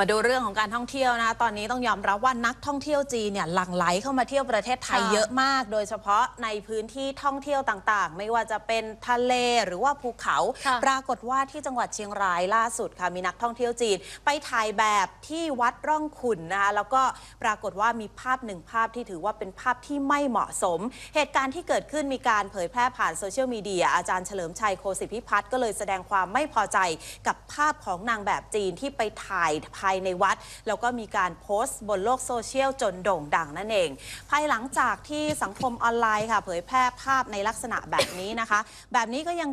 มาดูเรื่องของการท่องเที่ยวนะคะตอนนี้ต้องยอมรับว่านักท่องเที่ยวจีนเนี่ยหลั่งไหลเข้ามาเที่ยวประเทศไทยค่ะเยอะมาก โดยเฉพาะในพื้นที่ท่องเที่ยวต่างๆ ไม่ว่าจะเป็นทะเลหรือว่าภูเขาค่ะปรากฏว่าที่จังหวัดเชียงรายล่าสุดค่ะมีนักท่องเที่ยวจีน ไปถ่ายแบบที่วัดร่องขุนนะคะแล้วก็ปรากฏว่ามีภาพหนึ่งภาพที่ถือว่าเป็นภาพที่ไม่เหมาะสม เหตุการณ์ที่เกิดขึ้นมีการเผยแพร่ผ่านโซเชียลมีเดียอาจารย์เฉลิมชัยโคสิทธิพิพัฒน์ก็เลยแสดงความไม่พอใจกับภาพของนางแบบจีนที่ไปถ่ายภายในวัด แล้วก็มีการโพสต์บนโลกโซเชียลจนโด่งดังนั่นเอง ภายหลังจากที่สังคมออนไลน์ค่ะ เผยแพร่ภาพในลักษณะแบบนี้นะคะ แบบนี้ก็ยัง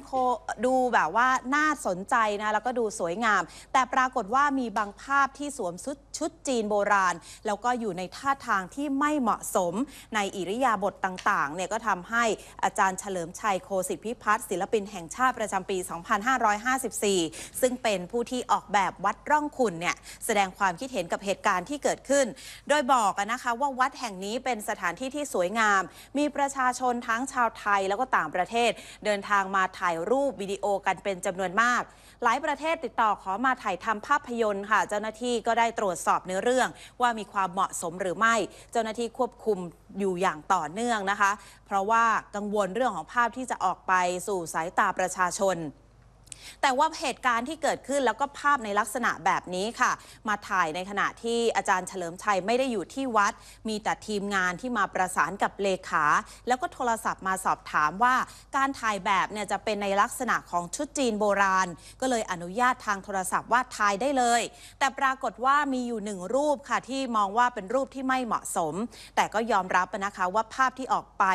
ดูแบบว่าน่าสนใจนะแล้วก็ดูสวยงาม แต่ปรากฏว่ามีบางภาพที่สวมชุดชุดจีนโบราณ แล้วก็อยู่ในท่าทางที่ไม่เหมาะสมในอิริยาบถต่างๆเนี่ยก็ทำให้อาจารย์เฉลิมชัยโคสิทธิพิพัฒน์ศิลปินแห่งชาติประจำปี 2554 ซึ่งเป็นผู้ที่ออกแบบวัดร่องขุนเนี่ยแสดงความคิดเห็นกับเหตุการณ์ที่เกิดขึ้น โดยบอกนะคะว่าวัดแห่งนี้เป็นสถานที่ที่สวยงาม มีประชาชนทั้งชาวไทยแล้วก็ต่างประเทศ เดินทางมาถ่ายรูปวิดีโอกันเป็นจำนวนมาก หลายประเทศติดต่อขอมาถ่ายทำภาพยนตร์ค่ะ เจ้าหน้าที่ก็ได้ตรวจสอบเนื้อเรื่อง ว่ามีความเหมาะสมหรือไม่ เจ้าหน้าที่ควบคุมอยู่อย่างต่อเนื่องนะคะ เพราะว่ากังวลเรื่องของภาพที่จะออกไปสู่สายตาประชาชน แต่ว่าเหตุการณ์ที่เกิดขึ้นแล้วก็ภาพในลักษณะแบบนี้ค่ะ มาถ่ายในขณะที่อาจารย์เฉลิมชัยไม่ได้อยู่ที่วัด มีแต่ทีมงานที่มาประสานกับเลขา แล้วก็โทรศัพท์มาสอบถามว่า การถ่ายแบบเนี่ยจะเป็นในลักษณะของชุดจีนโบราณ ก็เลยอนุญาตทางโทรศัพท์ว่าถ่ายได้เลย แต่ปรากฏว่ามีอยู่หนึ่งรูปค่ะที่มองว่าเป็นรูปที่ไม่เหมาะสม แต่ก็ยอมรับนะคะว่าภาพที่ออกไป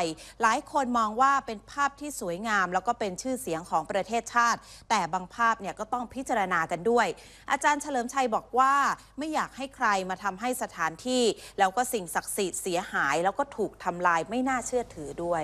หลายคนมองว่าเป็นภาพที่สวยงาม แล้วก็เป็นชื่อเสียงของประเทศชาติแต่บางภาพเนี่ยก็ต้องพิจารณากันด้วย อาจารย์เฉลิมชัยบอกว่าไม่อยากให้ใครมาทำให้สถานที่ แล้วก็สิ่งศักดิ์สิทธิ์เสียหาย แล้วก็ถูกทำลายไม่น่าเชื่อถือด้วย